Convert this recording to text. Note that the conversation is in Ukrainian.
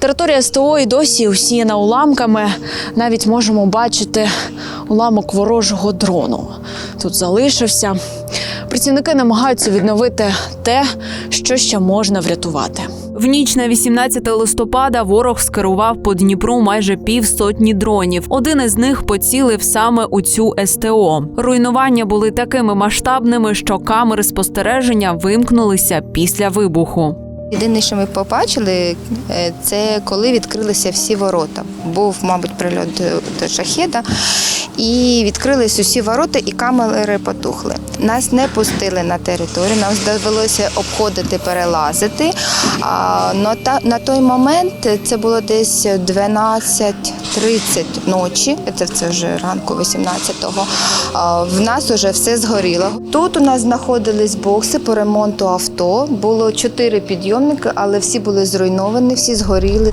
Територія СТО і досі усіяна уламками. Навіть можемо бачити уламок ворожого дрону. Тут залишився. Працівники намагаються відновити те, що ще можна врятувати. В ніч на 18 листопада ворог скерував по Дніпру майже півсотні дронів. Один із них поцілив саме у цю СТО. Руйнування були такими масштабними, що камери спостереження вимкнулися після вибуху. Єдине, що ми побачили, е, це коли відкрилися всі ворота. Був, мабуть, прильот до- шахеда, і відкрились усі ворота, і камери потухли. Нас не пустили на територію, нам довелося обходити, перелазити. А на, той момент це було десь 12.30 ночі, це, це вже ранку 18-го. а, В нас вже все згоріло. Тут у нас знаходились бокси по ремонту авто. Було чотири підйомники, але всі були зруйновані, всі згоріли.